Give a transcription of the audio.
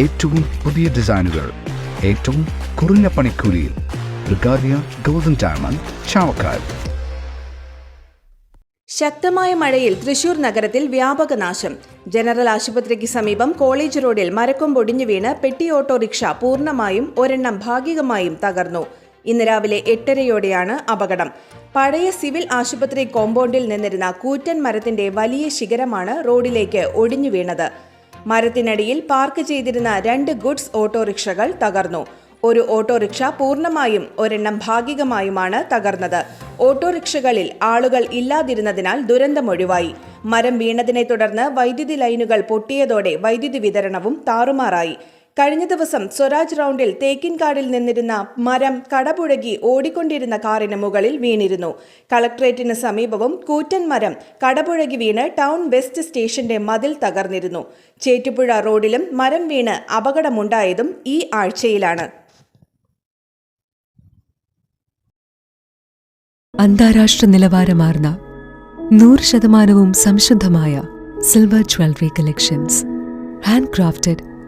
ഏറ്റവും പുതിയ ഡിസൈനുകൾ ഏറ്റവും കുറഞ്ഞ പണിക്കൂലിയിൽ. ബ്രിഗാദിയ ഗോൾഡൻ ഡയമണ്ട് ചാവക്കാൽ ശക്തമായ മഴയിൽ തൃശൂർ നഗരത്തിൽ വ്യാപക നാശം. ജനറൽ ആശുപത്രിക്ക് സമീപം കോളേജ് റോഡിൽ മരക്കൊമ്പൊടിഞ്ഞു വീണ് പെട്ടി ഓട്ടോറിക്ഷ പൂർണമായും ഒരെണ്ണം ഭാഗികമായും തകർന്നു. ഇന്ന് രാവിലെ എട്ടരയോടെയാണ് അപകടം. പഴയ സിവിൽ ആശുപത്രി കോമ്പൗണ്ടിൽ നിന്നിരുന്ന കൂറ്റൻ മരത്തിന്റെ വലിയ ശിഖരമാണ് റോഡിലേക്ക് ഒടിഞ്ഞു വീണത്. മരത്തിനടിയിൽ പാർക്ക് ചെയ്തിരുന്ന രണ്ട് ഗുഡ്സ് ഓട്ടോറിക്ഷകൾ തകർന്നു. ഒരു ഓട്ടോറിക്ഷ പൂർണമായും ഒരെണ്ണം ഭാഗികമായുമാണ് തകർന്നത്. ഓട്ടോറിക്ഷകളിൽ ആളുകൾ ഇല്ലാതിരുന്നതിനാൽ ദുരന്തമൊഴിവായി മരം വീണതിനെ തുടർന്ന് വൈദ്യുതി ലൈനുകൾ പൊട്ടിയതോടെ വൈദ്യുതി വിതരണവും താറുമാറായി. കഴിഞ്ഞ ദിവസം സ്വരാജ് റൗണ്ടിൽ തേക്കിൻകാടിൽ നിന്നിരുന്ന മരം കടപുഴകി ഓടിക്കൊണ്ടിരുന്ന കാറിന് മുകളിൽ വീണിരുന്നു. കളക്ട്രേറ്റിന് സമീപവും കൂറ്റൻ മരം കടപുഴകി വീണ് ടൗൺ വെസ്റ്റ് സ്റ്റേഷന്റെ മതിൽ തകർന്നിരുന്നു. ചേറ്റുപുഴ റോഡിലും മരം വീണ് അപകടമുണ്ടായതും ഈ ആഴ്ചയിലാണ്. അന്താരാഷ്ട്ര നിലവാരമാർന്ന നൂറ് ശതമാനവും സംശുദ്ധമായ silver jewellery collections. Hand crafted